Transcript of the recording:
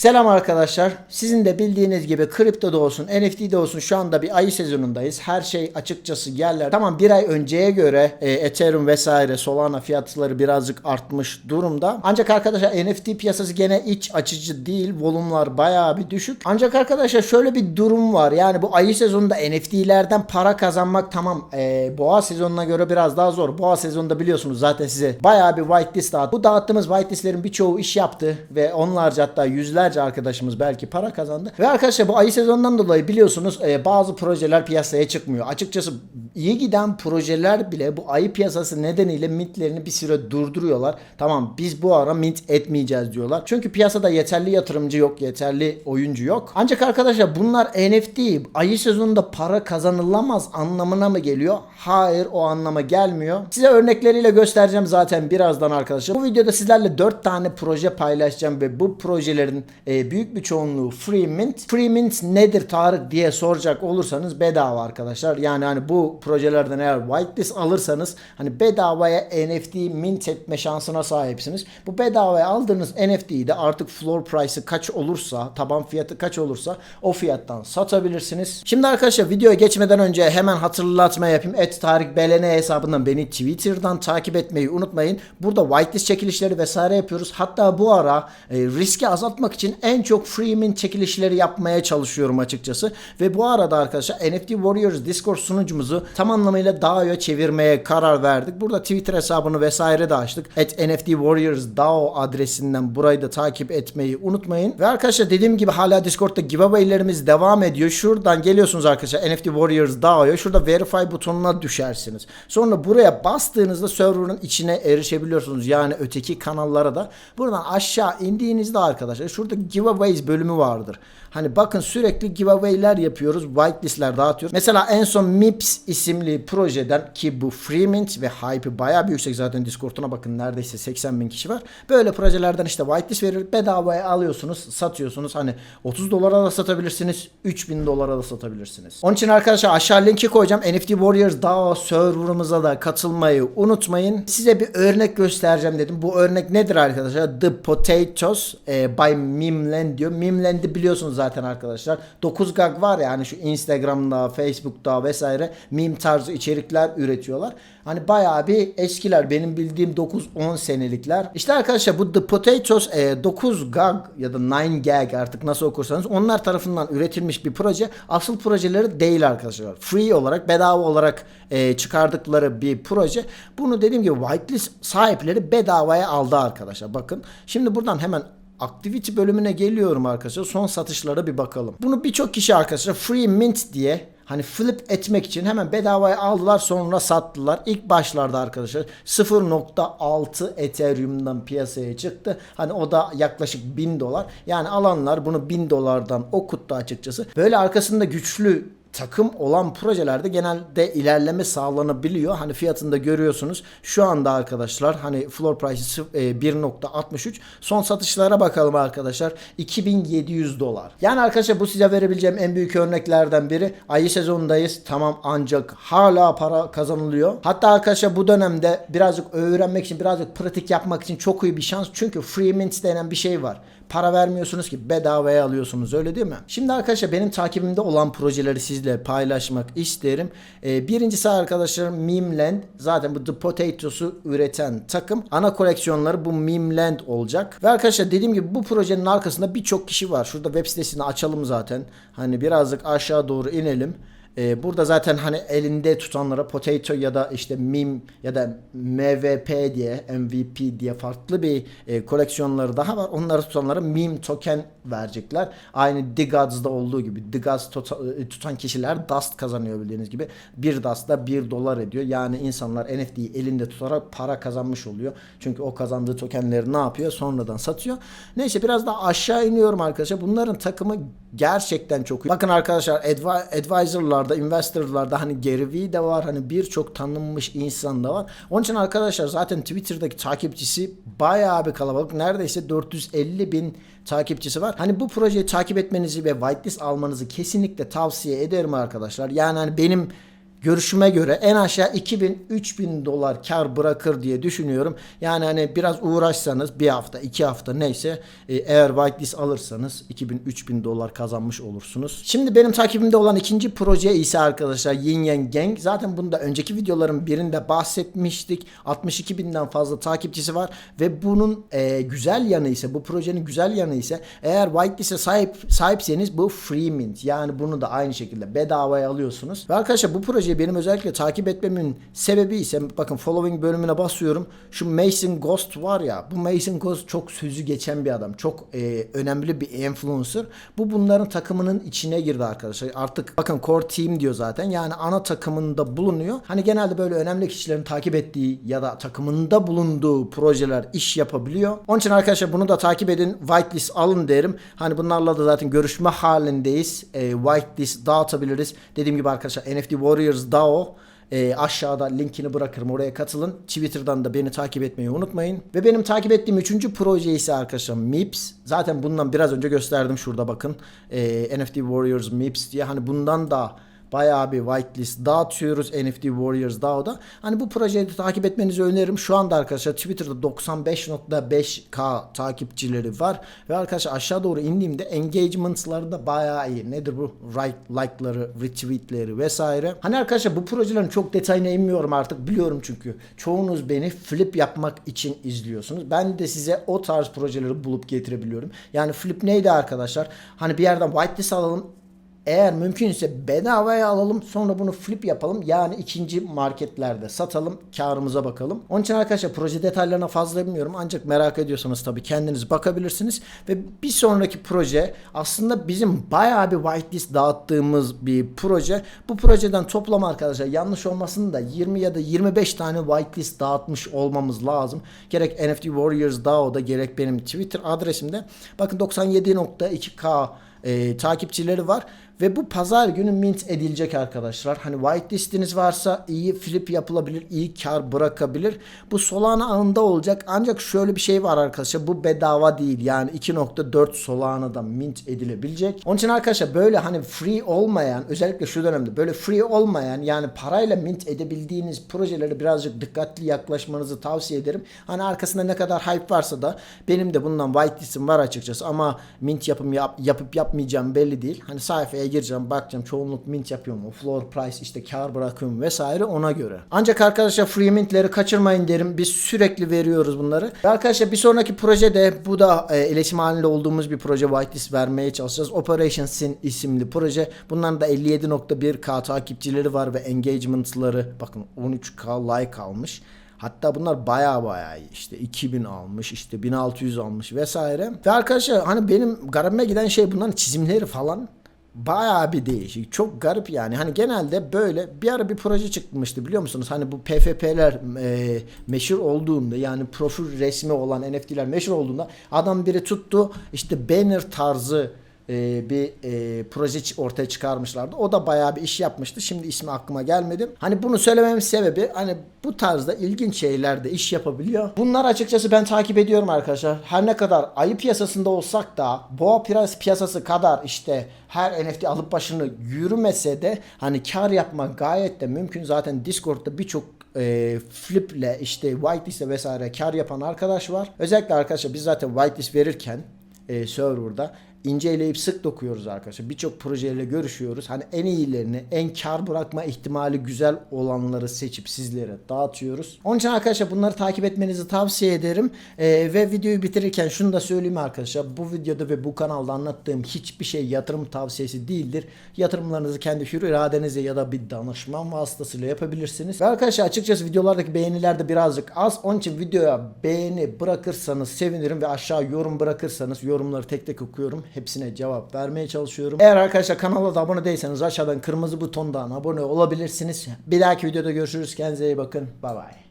Selam arkadaşlar. Sizin de bildiğiniz gibi kripto da olsun, NFT de olsun şu anda bir ayı sezonundayız. Her şey açıkçası yerler. Tamam bir ay önceye göre e, Ethereum vesaire Solana fiyatları birazcık artmış durumda. Ancak arkadaşlar NFT piyasası gene iç açıcı değil. Volumlar bayağı bir düşük. Ancak arkadaşlar şöyle bir durum var. Yani bu ayı sezonunda NFT'lerden para kazanmak tamam e, boğa sezonuna göre biraz daha zor. Boğa sezonunda biliyorsunuz zaten size bayağı bir whitelist dağıt. Bu dağıttığımız whitelistlerin birçoğu iş yaptı ve onlarca hatta yüzlerce arkadaşımız belki para kazandı. Ve arkadaşlar bu ayı sezonundan dolayı biliyorsunuz e, bazı projeler piyasaya çıkmıyor. Açıkçası iyi giden projeler bile bu ayı piyasası nedeniyle mintlerini bir süre durduruyorlar. Tamam biz bu ara mint etmeyeceğiz diyorlar. Çünkü piyasada yeterli yatırımcı yok, yeterli oyuncu yok. Ancak arkadaşlar bunlar NFT ayı sezonunda para kazanılamaz anlamına mı geliyor? Hayır o anlama gelmiyor. Size örnekleriyle göstereceğim zaten birazdan arkadaşlar. Bu videoda sizlerle 4 tane proje paylaşacağım ve bu projelerin e, büyük bir çoğunluğu free mint. Free mint nedir Tarık diye soracak olursanız bedava arkadaşlar. Yani hani bu projelerden eğer whitelist alırsanız hani bedavaya NFT mint etme şansına sahipsiniz. Bu bedavaya aldığınız NFT'yi de artık floor price'ı kaç olursa, taban fiyatı kaç olursa o fiyattan satabilirsiniz. Şimdi arkadaşlar videoya geçmeden önce hemen hatırlatma yapayım. Et Tarık BLN hesabından beni Twitter'dan takip etmeyi unutmayın. Burada whitelist çekilişleri vesaire yapıyoruz. Hatta bu ara e, riski azaltmak için en çok free mint çekilişleri yapmaya çalışıyorum açıkçası. Ve bu arada arkadaşlar NFT Warriors Discord sunucumuzu tam anlamıyla DAO'ya çevirmeye karar verdik. Burada Twitter hesabını vesaire de açtık. At NFT Warriors DAO adresinden burayı da takip etmeyi unutmayın. Ve arkadaşlar dediğim gibi hala Discord'da giveaway'lerimiz devam ediyor. Şuradan geliyorsunuz arkadaşlar NFT Warriors DAO'ya. Şurada verify butonuna düşersiniz. Sonra buraya bastığınızda server'ın içine erişebiliyorsunuz. Yani öteki kanallara da. Buradan aşağı indiğinizde arkadaşlar şurada giveaways bölümü vardır. Hani bakın sürekli giveaway'ler yapıyoruz. Whitelist'ler dağıtıyoruz. Mesela en son MIPS isimli projeden ki bu free mint ve hype'ı bayağı bir yüksek zaten Discord'una bakın neredeyse 80 bin kişi var. Böyle projelerden işte whitelist verir bedavaya alıyorsunuz satıyorsunuz. Hani 30 dolara da satabilirsiniz 3000 dolara da satabilirsiniz. Onun için arkadaşlar aşağı linki koyacağım. NFT Warriors DAO serverımıza da katılmayı unutmayın. Size bir örnek göstereceğim dedim. Bu örnek nedir arkadaşlar? The Potatoes e, by Mimland diyor. Mimland'i biliyorsunuz zaten arkadaşlar. 9 gag var ya hani şu Instagram'da, Facebook'ta vesaire meme tarzı içerikler üretiyorlar. Hani bayağı bir eskiler. Benim bildiğim 9-10 senelikler. İşte arkadaşlar bu The Potatoes e, 9 gag ya da 9 gag artık nasıl okursanız onlar tarafından üretilmiş bir proje. Asıl projeleri değil arkadaşlar. Free olarak, bedava olarak e, çıkardıkları bir proje. Bunu dediğim gibi whitelist sahipleri bedavaya aldı arkadaşlar. Bakın. Şimdi buradan hemen Activity bölümüne geliyorum arkadaşlar. Son satışlara bir bakalım. Bunu birçok kişi arkadaşlar free mint diye hani flip etmek için hemen bedavaya aldılar sonra sattılar. İlk başlarda arkadaşlar 0.6 Ethereum'dan piyasaya çıktı. Hani o da yaklaşık 1000 dolar. Yani alanlar bunu 1000 dolardan okuttu açıkçası. Böyle arkasında güçlü takım olan projelerde genelde ilerleme sağlanabiliyor. Hani fiyatında görüyorsunuz. Şu anda arkadaşlar hani floor price 1.63. Son satışlara bakalım arkadaşlar. 2700 dolar. Yani arkadaşlar bu size verebileceğim en büyük örneklerden biri. Ayı sezonundayız. Tamam ancak hala para kazanılıyor. Hatta arkadaşlar bu dönemde birazcık öğrenmek için birazcık pratik yapmak için çok iyi bir şans. Çünkü free mint denen bir şey var. Para vermiyorsunuz ki bedavaya alıyorsunuz öyle değil mi? Şimdi arkadaşlar benim takibimde olan projeleri sizle paylaşmak isterim. Ee, birincisi arkadaşlar Memeland. Zaten bu The Potatos'u üreten takım. Ana koleksiyonları bu Memeland olacak. Ve arkadaşlar dediğim gibi bu projenin arkasında birçok kişi var. Şurada web sitesini açalım zaten. Hani birazcık aşağı doğru inelim. Ee, burada zaten hani elinde tutanlara potato ya da işte mim ya da MVP diye MVP diye farklı bir e, koleksiyonları daha var. Onları tutanlara meme token verecekler. Aynı Digods'da olduğu gibi Digods tota- e, tutan kişiler dust kazanıyor bildiğiniz gibi. Bir dust da 1 dolar ediyor. Yani insanlar NFT'yi elinde tutarak para kazanmış oluyor. Çünkü o kazandığı tokenleri ne yapıyor? Sonradan satıyor. Neyse biraz daha aşağı iniyorum arkadaşlar. Bunların takımı gerçekten çok iyi. Bakın arkadaşlar advi- advisor'larda, investor'larda hani Gary Vee de var. Hani birçok tanınmış insan da var. Onun için arkadaşlar zaten Twitter'daki takipçisi bayağı bir kalabalık. Neredeyse 450 bin takipçisi var. Hani bu projeyi takip etmenizi ve whitelist almanızı kesinlikle tavsiye ederim arkadaşlar. Yani hani benim görüşüme göre en aşağı 2000-3000 dolar kar bırakır diye düşünüyorum. Yani hani biraz uğraşsanız bir hafta iki hafta neyse e, eğer whitelist alırsanız 2000-3000 dolar kazanmış olursunuz. Şimdi benim takibimde olan ikinci proje ise arkadaşlar Yin Yang Gang. Zaten bunu da önceki videoların birinde bahsetmiştik. 62 binden fazla takipçisi var ve bunun e, güzel yanı ise bu projenin güzel yanı ise eğer whitelist'e sahip sahipseniz bu free mint. Yani bunu da aynı şekilde bedavaya alıyorsunuz. Ve arkadaşlar bu projeyi benim özellikle takip etmemin sebebi ise bakın following bölümüne basıyorum. Şu Mason Ghost var ya bu Mason Ghost çok sözü geçen bir adam. Çok e, önemli bir influencer. Bu bunların takımının içine girdi arkadaşlar. Artık bakın core team diyor zaten. Yani ana takımında bulunuyor. Hani genelde böyle önemli kişilerin takip ettiği ya da takımında bulunduğu projeler iş yapabiliyor. Onun için arkadaşlar bunu da takip edin. Whitelist alın derim. Hani bunlarla da zaten görüşme halindeyiz. E, whitelist dağıtabiliriz. Dediğim gibi arkadaşlar NFT Warriors DAO e, aşağıda linkini bırakırım oraya katılın. Twitter'dan da beni takip etmeyi unutmayın. Ve benim takip ettiğim üçüncü proje ise arkadaşlar MIPS. Zaten bundan biraz önce gösterdim şurada bakın. E, NFT Warriors MIPS diye hani bundan da bayağı bir whitelist dağıtıyoruz NFT Warriors DAO'da. Hani bu projeyi de takip etmenizi öneririm. Şu anda arkadaşlar Twitter'da 95.5k takipçileri var. Ve arkadaşlar aşağı doğru indiğimde engagements'ları da bayağı iyi. Nedir bu? Right, like'ları, retweet'leri vesaire. Hani arkadaşlar bu projelerin çok detayına inmiyorum artık. Biliyorum çünkü. Çoğunuz beni flip yapmak için izliyorsunuz. Ben de size o tarz projeleri bulup getirebiliyorum. Yani flip neydi arkadaşlar? Hani bir yerden whitelist alalım eğer mümkünse bedavaya alalım sonra bunu flip yapalım. Yani ikinci marketlerde satalım karımıza bakalım. Onun için arkadaşlar proje detaylarına fazla bilmiyorum. Ancak merak ediyorsanız tabii kendiniz bakabilirsiniz. Ve bir sonraki proje aslında bizim bayağı bir whitelist dağıttığımız bir proje. Bu projeden toplam arkadaşlar yanlış olmasın da 20 ya da 25 tane whitelist dağıtmış olmamız lazım. Gerek NFT Warriors DAO'da gerek benim Twitter adresimde. Bakın 97.2k e, takipçileri var ve bu pazar günü mint edilecek arkadaşlar. Hani whitelistiniz varsa iyi flip yapılabilir, iyi kar bırakabilir. Bu Solana ağında olacak. Ancak şöyle bir şey var arkadaşlar. Bu bedava değil. Yani 2.4 Solana'da mint edilebilecek. Onun için arkadaşlar böyle hani free olmayan özellikle şu dönemde böyle free olmayan yani parayla mint edebildiğiniz projeleri birazcık dikkatli yaklaşmanızı tavsiye ederim. Hani arkasında ne kadar hype varsa da benim de bundan whitelistim var açıkçası ama mint yapım yap, yapıp yapmayacağım belli değil. Hani sayfaya gireceğim bakacağım çoğunluk mint yapıyor mu? Floor price işte kar bırakıyor mu vesaire ona göre. Ancak arkadaşlar free mintleri kaçırmayın derim. Biz sürekli veriyoruz bunları. Ve arkadaşlar bir sonraki projede bu da e, iletişim halinde olduğumuz bir proje whitelist vermeye çalışacağız. Operation Sin isimli proje. Bunların da 57.1k takipçileri var ve engagement'ları bakın 13k like almış. Hatta bunlar baya baya işte 2000 almış işte 1600 almış vesaire. Ve arkadaşlar hani benim garibime giden şey bunların çizimleri falan Bayağı bir değişik. Çok garip yani. Hani genelde böyle bir ara bir proje çıkmıştı biliyor musunuz? Hani bu PFP'ler e, meşhur olduğunda yani profil resmi olan NFT'ler meşhur olduğunda adam biri tuttu işte banner tarzı e, bir e, proje ortaya çıkarmışlardı. O da bayağı bir iş yapmıştı. Şimdi ismi aklıma gelmedi. Hani bunu söylememin sebebi hani bu tarzda ilginç şeylerde iş yapabiliyor. Bunlar açıkçası ben takip ediyorum arkadaşlar. Her ne kadar ayı piyasasında olsak da boğa piyas- piyasası kadar işte her NFT alıp başını yürümese de hani kar yapmak gayet de mümkün. Zaten Discord'da birçok e, fliple işte whitelist'e vesaire kar yapan arkadaş var. Özellikle arkadaşlar biz zaten whitelist verirken e, serverda inceleyip sık dokuyoruz arkadaşlar. Birçok projeyle görüşüyoruz. Hani en iyilerini, en kar bırakma ihtimali güzel olanları seçip sizlere dağıtıyoruz. Onun için arkadaşlar bunları takip etmenizi tavsiye ederim. Ee, ve videoyu bitirirken şunu da söyleyeyim arkadaşlar. Bu videoda ve bu kanalda anlattığım hiçbir şey yatırım tavsiyesi değildir. Yatırımlarınızı kendi hür iradenizle ya da bir danışman vasıtasıyla yapabilirsiniz. Ve arkadaşlar açıkçası videolardaki beğeniler de birazcık az. Onun için videoya beğeni bırakırsanız sevinirim ve aşağı yorum bırakırsanız yorumları tek tek okuyorum. Hepsine cevap vermeye çalışıyorum. Eğer arkadaşlar kanala da abone değilseniz aşağıdan kırmızı butondan abone olabilirsiniz. Bir dahaki videoda görüşürüz. Kendinize iyi bakın. Bay bay.